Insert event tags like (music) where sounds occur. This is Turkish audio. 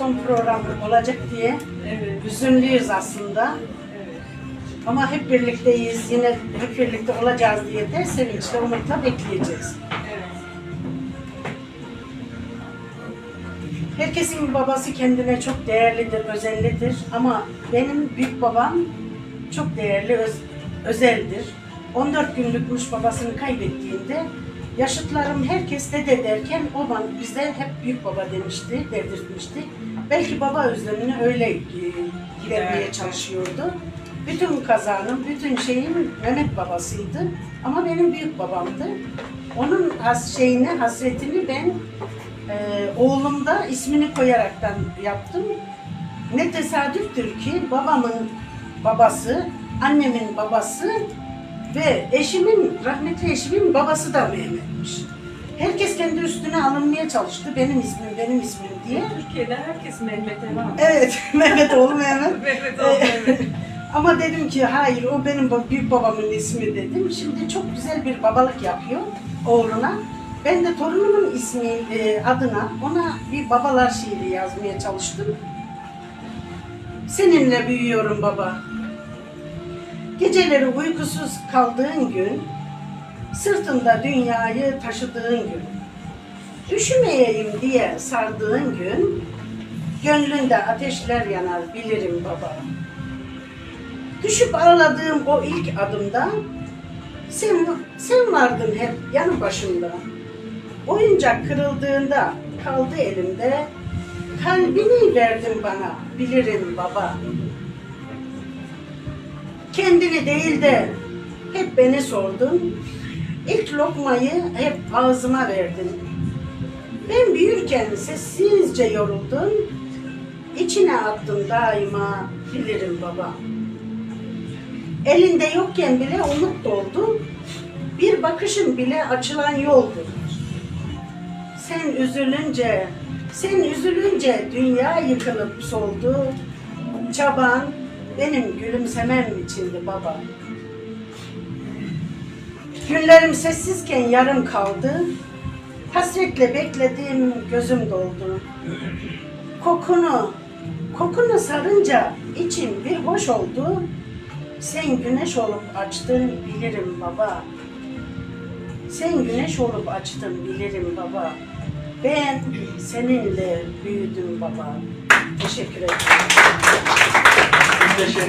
son program olacak diye Evet. hüzünlüyüz aslında. Evet. Ama hep birlikteyiz, yine hep birlikte olacağız diye de sevinçle, umutla bekleyeceğiz. Evet. Herkesin babası kendine çok değerlidir, özellidir. Ama benim büyük babam çok değerli, öz- özeldir. 14 günlükmüş babasını kaybettiğinde yaşıtlarım herkes dede derken o bana bize hep büyük baba demişti, dedirtmişti. Belki baba özlemini öyle e, gidermeye çalışıyordu. Bütün kazanım, bütün şeyim Mehmet babasıydı. Ama benim büyük babamdı. Onun has şeyini, hasretini ben ee, oğlumda ismini koyaraktan yaptım. Ne tesadüftür ki babamın babası, annemin babası ve eşimin, rahmetli eşimin babası da Mehmet'miş. Herkes kendi üstüne alınmaya çalıştı. Benim ismim, benim ismim diye. Türkiye'de herkes Mehmet'e var. Evet, (laughs) Mehmet oğlu Mehmet. Mehmet oldu evet. Ama dedim ki hayır o benim büyük babamın ismi dedim. Şimdi çok güzel bir babalık yapıyor oğluna. Ben de torunumun ismi e, adına ona bir babalar şiiri yazmaya çalıştım. Seninle büyüyorum baba. Geceleri uykusuz kaldığın gün, sırtında dünyayı taşıdığın gün, üşümeyeyim diye sardığın gün, gönlünde ateşler yanar bilirim baba. Düşüp ağladığım o ilk adımda sen, sen vardın hep yanı başımda. Oyuncak kırıldığında kaldı elimde. Kalbini verdin bana bilirim baba. Kendini değil de hep beni sordun. İlk lokmayı hep ağzıma verdin. Ben büyürken sessizce yoruldun. İçine attın daima bilirim baba. Elinde yokken bile umut doldu. Bir bakışın bile açılan yoldu. Sen üzülünce, sen üzülünce dünya yıkılıp soldu. Çaban benim gülümsemem içindi baba. Günlerim sessizken yarım kaldı. Hasretle beklediğim gözüm doldu. Kokunu, kokunu sarınca içim bir hoş oldu. Sen güneş olup açtın bilirim baba. Sen güneş olup açtın bilirim baba. Ben seninle büyüdüm baba. Teşekkür ederim. Teşekkür